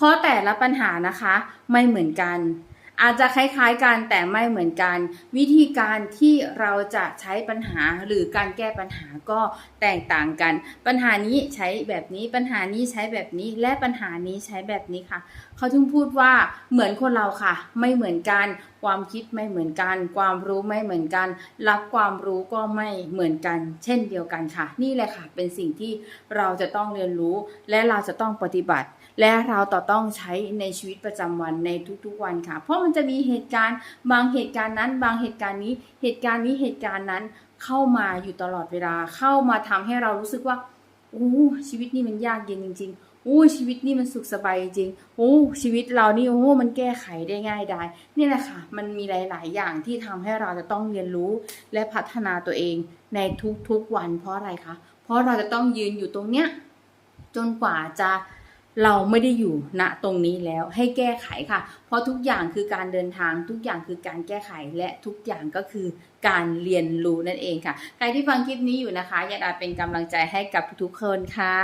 เพราะแต่ละปัญหานะคะไม่เหมือนกัน อาจจะคล้ายๆกันแต่ไม่เหมือนกัน วิธีการที่เราจะใช้ปัญหาหรือการแก้ปัญหาก็แตกต่างกัน ปัญหานี้ใช้แบบนี้ปัญหานี้ใช้แบบนี้และปัญหานี้ใช้แบบนี้ค่ะ เขาถึงพูดว่าเหมือนคนเราค่ะ ไม่เหมือนกันความคิดไม่เหมือนกัน ความรู้ไม่เหมือนกัน รับความรู้ก็ไม่เหมือนกัน เช่นเดียวกันค่ะ นี่แหละค่ะ เป็นสิ่งที่เราจะต้องเรียนรู้ และเราจะต้องปฏิบัติ และเราต่อต้องใช้ในชีวิตประจำวันในทุกๆวันค่ะ เพราะมันจะมีเหตุการณ์ บางเหตุการณ์นั้น บางเหตุการณ์นี้ เหตุการณ์นี้เหตุการณ์นั้นเข้ามาอยู่ตลอดเวลา เข้ามาทำให้เรารู้สึกว่าโอ้ชีวิตนี่มันยากเย็นจริง ๆ อ้ชีวิตนี่มันสุขสบายจริงโอ้ชีวิตเรานี่โอ้มันแก้ไขได้ง่ายได้นี่แหละค่ะ มันมีหลาย ๆ อย่างที่ทำให้เราจะต้องเรียนรู้และพัฒนาตัวเองในทุก ๆ วัน เพราะอะไรคะ เพราะเราจะต้องยืนอยู่ตรงเนี้ยจนกว่าจะเราไม่ได้อยู่ณตรงนี้แล้วให้แก้ไขค่ะ เพราะทุกอย่างคือการเดินทางทุกอย่างคือการแก้ไขและทุกอย่างก็คือการเรียนรู้นั่นเองค่ะ ใครที่ฟังคลิปนี้อยู่นะคะอยากเป็นกำลังใจให้กับทุกๆคนค่ะ